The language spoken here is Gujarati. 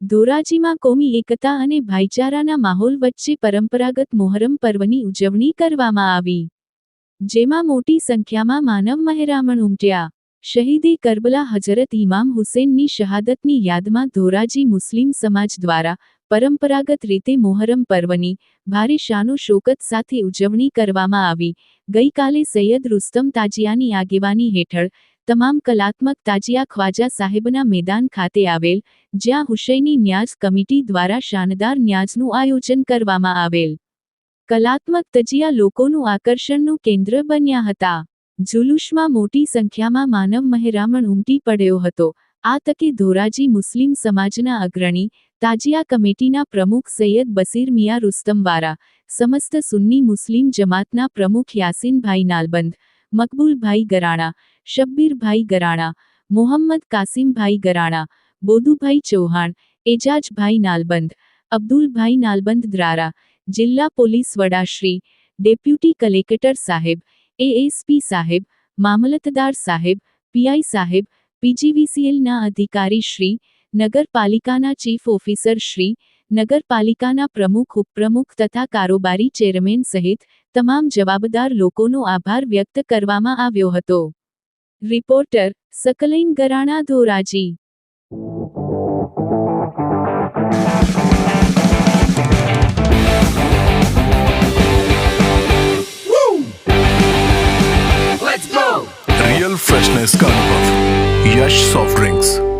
ધોરાજીમાં કોમી એકતા અને ભાઈચારાના માહોલ વચ્ચે પરંપરાગત મોહરમ પર્વની ઉજવણી કરવામાં આવી, જેમાં મોટી સંખ્યામાં માનવ મહેરામણ ઉમટ્યા. શહીદે કરબલા હજરત ઇમામ હુસેનની શહાદતની યાદમાં ધોરાજી મુસ્લિમ સમાજ દ્વારા પરંપરાગત રીતે મોહરમ પર્વની ભારે શાનો શોકત સાથે ઉજવણી કરવામાં આવી. ગઈકાલે સૈયદ રુસ્તમ તાજિયાની આગેવાની હેઠળ તમામ કલાત્મક તાજિયા ખ્વાજા સાહેબના મેદાન ખાતે આવેલ, જ્યાં હુસૈની ન્યાઝ કમિટી દ્વારા શાનદાર ન્યાઝનું આયોજન કરવામાં આવેલ. કલાત્મક તજિયા લોકોનું આકર્ષણનું કેન્દ્ર બન્યા હતા. જુલુસમાં મોટી સંખ્યામાં માનવ મહેરામણ ઉમટી પડ્યો હતો. આ તકે ધોરાજી મુસ્લિમ સમાજના અગ્રણી તાજિયા કમિટીના પ્રમુખ સૈયદ બસીર મિયા રુસ્તમવારા, સમસ્ત સુન્ની મુસ્લિમ જમાતના પ્રમુખ યાસીનભાઈ નાલબંધ, મકબૂલભાઈ ગરાણા, શબ્બીરભાઈ ગરાણા, મોહમ્મદ કાસિમભાઈ ગરાણા બોદુભાઈ ચૌહાણ, એજાજભાઈ નાલબંધ, અબ્દુલભાઈ નાલબંધ દ્રારા, જિલ્લા પોલીસ વડાશ્રી, ડેપ્યુટી કલેક્ટર સાહેબ, એએસપી સાહેબ, મામલતદાર સાહેબ, પીઆઈ સાહેબ, પીજીવીસીએલના અધિકારી શ્રી નગરપાલિકાના ચીફ ઓફિસર શ્રી નગરપાલિકાના પ્રમુખ ઉપપ્રમુખ તથા કારોબારી ચેરમેન સહિત તમામ જવાબદાર લોકોનો આભાર વ્યક્ત કરવામાં આવ્યો હતો reporter Saqlain Garana Dhoraji real freshness का अनुभव यश सॉफ्ट ड्रिंक्स